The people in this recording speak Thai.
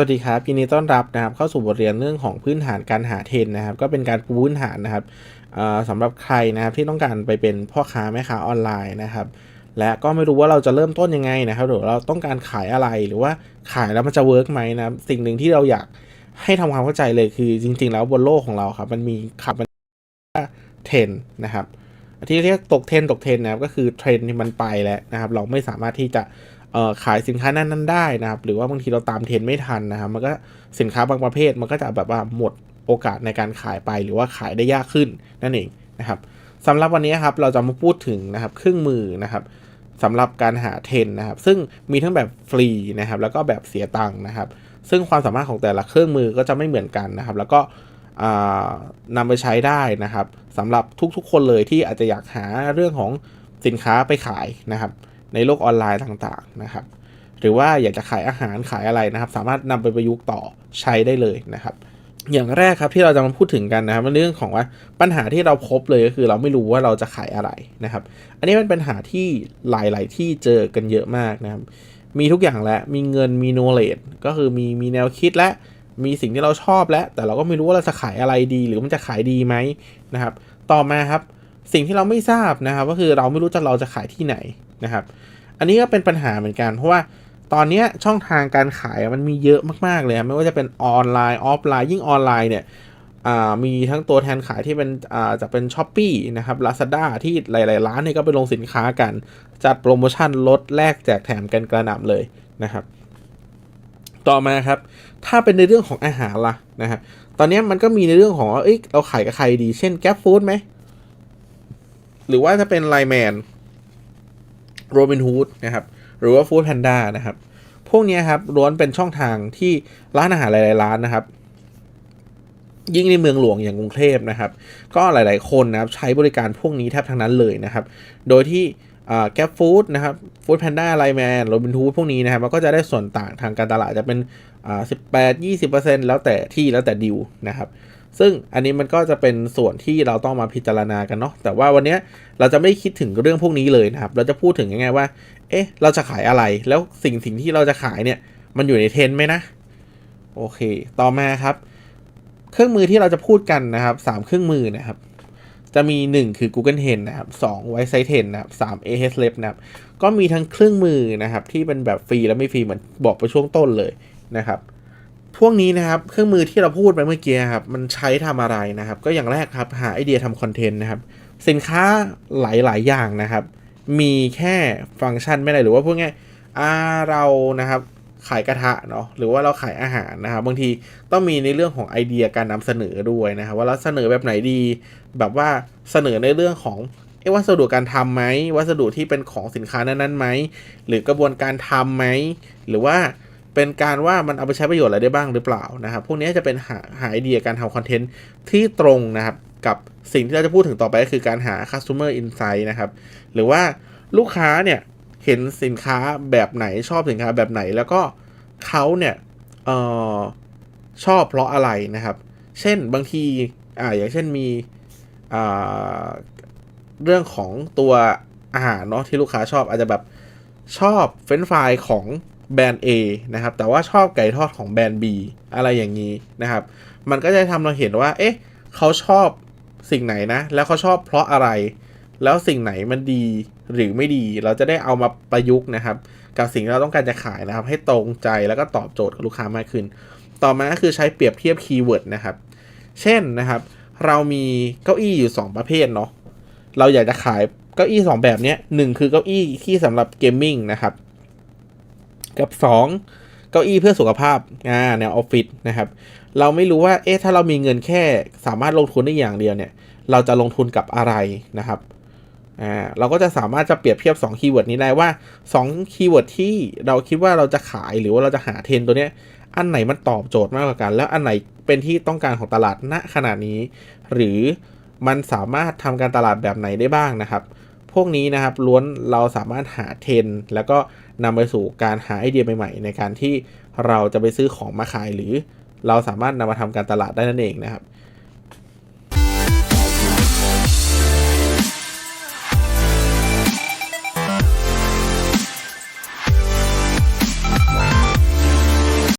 วัสดีครับยินดีต้อนรับนะครับเข้าสู่บทเรียนเรื่องของพื้นฐานการหาเทรนนะครับ ก็เป็นการปูพื้นฐานนะครับสำหรับใครนะครับที่ต้องการไปเป็นพ่อค้าแม่ค้าออนไลน์นะครับ และก็ไม่รู้ว่าเราจะเริ่มต้นยังไงนะครับหรือเราต้องการขายอะไรหรือว่าขายแล้วมันจะเวิร์กไหมนะสิ่งหนึ่งที่เราอยากให้ทำความเข้าใจเลยคือจริง ๆ แล้วบนโลกของเราครับมันมีขับมันเทรนนะครับที่เรียกตกเทรนตกเทรนนะครับก็คือเทรนที่มันไปแล้วนะครับ เราไม่สามารถที่จะ ขายสินค้านั้นนั้นได้นะครับ หรือว่าบางทีเราตามเทรนไม่ทันนะครับ มันก็สินค้าบางประเภทมันก็จะแบบว่าหมดโอกาสในการขายไปหรือว่าขายได้ยากขึ้นนั่นเองนะครับสำหรับวันนี้ครับเราจะมาพูดถึงนะครับเครื่องมือนะครับสำหรับการหาเทรนนะครับ ซึ่งมีทั้งแบบฟรีนะครับ แล้วก็แบบเสียตังค์นะครับ ซึ่งความสามารถของแต่ละเครื่องมือก็จะไม่เหมือนกันนะครับ แล้วก็อ่านำไปใช้ได้นะครับสำหรับทุกๆ คนเลยที่อาจจะอยากหาเรื่องของสินค้าไปขายนะครับ ในโลกออนไลน์ต่างๆนะครับ หรือว่าอยากจะขายอาหารขายอะไรนะครับ สามารถนำไปประยุกต์ต่อใช้ได้เลยนะครับ อย่างแรกครับที่เราจะมาพูดถึงกันนะครับเป็นเรื่องของว่าปัญหาที่เราพบเลยก็คือเราไม่รู้ว่าเราจะขายอะไรนะครับ อันนี้เป็นปัญหาที่หลาย ๆ ที่เจอกันเยอะมากนะครับ มีทุกอย่างแล้วมีเงินมี knowledge ก็คือมีมีแนวคิดและมีสิ่งที่เราชอบแล้ว แต่เราก็ไม่รู้ว่าเราจะขายอะไรดี หรือมันจะขายดีไหมนะครับ ต่อมาครับ สิ่งที่เราไม่ทราบนะครับ ก็คือเราไม่รู้จะเราจะขายที่ไหนนะครับ อันนี้ก็เป็นปัญหาเหมือนกัน เพราะว่าตอนนี้ช่องทางการขายมันมีเยอะมากๆเลย ไม่ว่าจะเป็นออนไลน์ออฟไลน์ยิ่งออนไลน์เนี่ยมีทั้งตัวแทนขายที่เป็นจะเป็น s h อ p e e นะครับ Lazada ที่หลาย ๆ ร้านเนี่ยก็ไปลงสินค้ากัน จัดโปรโมชั่นลดแลกแจกแถมกันกระหน่ำเลยนะครับ ต่อมาครับ ถ้าเป็นในเรื่องของอาหารล่ะนะครับตอนนี้มันก็มีในเรื่องของว่าเอ้ยเราขายกับใครดี เช่น Gap Food ไหม หรือว่าจะเป็นไลแมนโรบินฮูดนะครับ หรือว่า Food Panda นะครับ พวกนี้ครับล้วนเป็นช่องทางที่ร้านอาหารหลาย ๆ ร้านนะครับ ยิ่งในเมืองหลวงอย่างกรุงเทพนะครับ ก็หลาย ๆ คนนะครับใช้บริการพวกนี้แทบทั้งนั้นเลยนะครับ โดยที่แก p ฟู้ดนะครับฟู้ดแพนด้าไลแมนโรบินทูดพวกนี้นะครับมันก็จะได้ส่วนต่างทางการตลาดจะเป็นอ่าสิบแปดยี่สิบเปอร์เซ็นต์แล้วแต่ที่แล้วแต่ดิวนะครับ ซึ่งอันนี้มันก็จะเป็นส่วนที่เราต้องมาพิจารณากันเนาะแต่ว่าวันนี้เราจะไม่คิดถึงเรื่องพวกนี้เลยนะครับ เราจะพูดถึงยังไงว่า เอ๊ะ เราจะขายอะไรแล้วสิ่งสิ่งที่เราจะขายเนี่ย มันอยู่ในเทรนไหมนะ โอเค ต่อมาครับ เครื่องมือที่เราจะพูดกันนะครับสามเครื่องมือนะครับ จะมี 1 คือ Google Trend นะครับ2 White Site n นะครับ3 Ahrefs นะครับก็มีทั้งเครื่องมือนะครับที่เป็นแบบฟรีและไม่ฟรีเหมือนบอกไปช่วงต้นเลยนะครับ พวกนี้นะครับเครื่องมือที่เราพูดไปเมื่อกี้ครับมันใช้ทำอะไรนะครับ ก็อย่างแรกครับหาไอเดียทำคอนเทนต์นะครับสินค้าหลาย ๆ อย่างนะครับ มีแค่ฟังก์ชันไม่ได้หรือว่าพวกง่ายอ่าเรานะครับขายกระทะเนาะหรือว่าเราขายอาหารนะครับบางทีต้องมีในเรื่องของไอเดียการนำเสนอด้วยนะครับ ว่าเราเสนอแบบไหนดี แบบว่าเสนอในเรื่องของเอวัสดุการทำไหมวัสดุที่เป็นของสินค้านั้นๆไหมหรือกระบวนการทำไหมหรือว่า เป็นการว่ามันเอาไปใช้ประโยชน์อะไรได้บ้างหรือเปล่านะครับ พวกนี้จะเป็นหาหาไอเดียการทำคอนเทนต์ที่ตรงนะครับ กับสิ่งที่เราจะพูดถึงต่อไปก็คือการหา customer insight นะครับ หรือว่าลูกค้าเนี่ยเห็นสินค้าแบบไหนชอบสินค้าแบบไหน แล้วก็เขาเนี่ยออชอบเพราะอะไรนะครับ เช่นบางทีอ่าอย่างเช่นมีอ่าเรื่องของตัวอาหารเนาะที่ลูกค้าชอบอาจจะแบบชอบเฟรนช์ฟรายของ แบรนด์ A นะครับ แต่ว่าชอบไก่ทอดของแบรนด์ B อะไรอย่างนี้นะครับ มันก็จะทำเราเห็นว่า เอ๊ะ เขาชอบสิ่งไหนนะ แล้วเขาชอบเพราะอะไร แล้วสิ่งไหนมันดีหรือไม่ดี เราจะได้เอามาประยุกต์นะครับ กับสิ่งที่เราต้องการจะขายนะครับ ให้ตรงใจแล้วก็ตอบโจทย์กับลูกค้ามากขึ้น ต่อมาก็คือใช้เปรียบเทียบคีย์เวิร์ดนะครับ เช่นนะครับ เรามีเก้าอี้อยู่ 2 ประเภทเนาะ เราอยากจะขายเก้าอี้ 2 แบบเนี้ยหนึ่งคือเก้าอี้ที่สำหรับเกมมิ่งนะครับ กับ 2 เก้าอี้เพื่อสุขภาพอ่าแนวออฟฟิศนะครับ เราไม่รู้ว่าเอ๊ะถ้าเรามีเงินแค่สามารถลงทุนได้อย่างเดียวเนี่ย เราจะลงทุนกับอะไรนะครับอ่าเราก็จะสามารถจะเปรียบเทียบ2คีย์เวิร์ดนี้ได้ว่า2คีย์เวิร์ดที่เราคิดว่าเราจะขายหรือว่าเราจะหาเทรนตัวเนี้ยอันไหนมันตอบโจทย์มากกว่ากัน แล้วอันไหนเป็นที่ต้องการของตลาดณขณะนี้ หรือมันสามารถทำการตลาดแบบไหนได้บ้างนะครับ พวกนี้นะครับล้วนเราสามารถหาเทรนแล้วก็นำไปสู่การหาไอเดียใหม่ๆ ในการที่เราจะไปซื้อของมาขายหรือ เราสามารถนำมาทำการตลาดได้นั่นเองนะครับ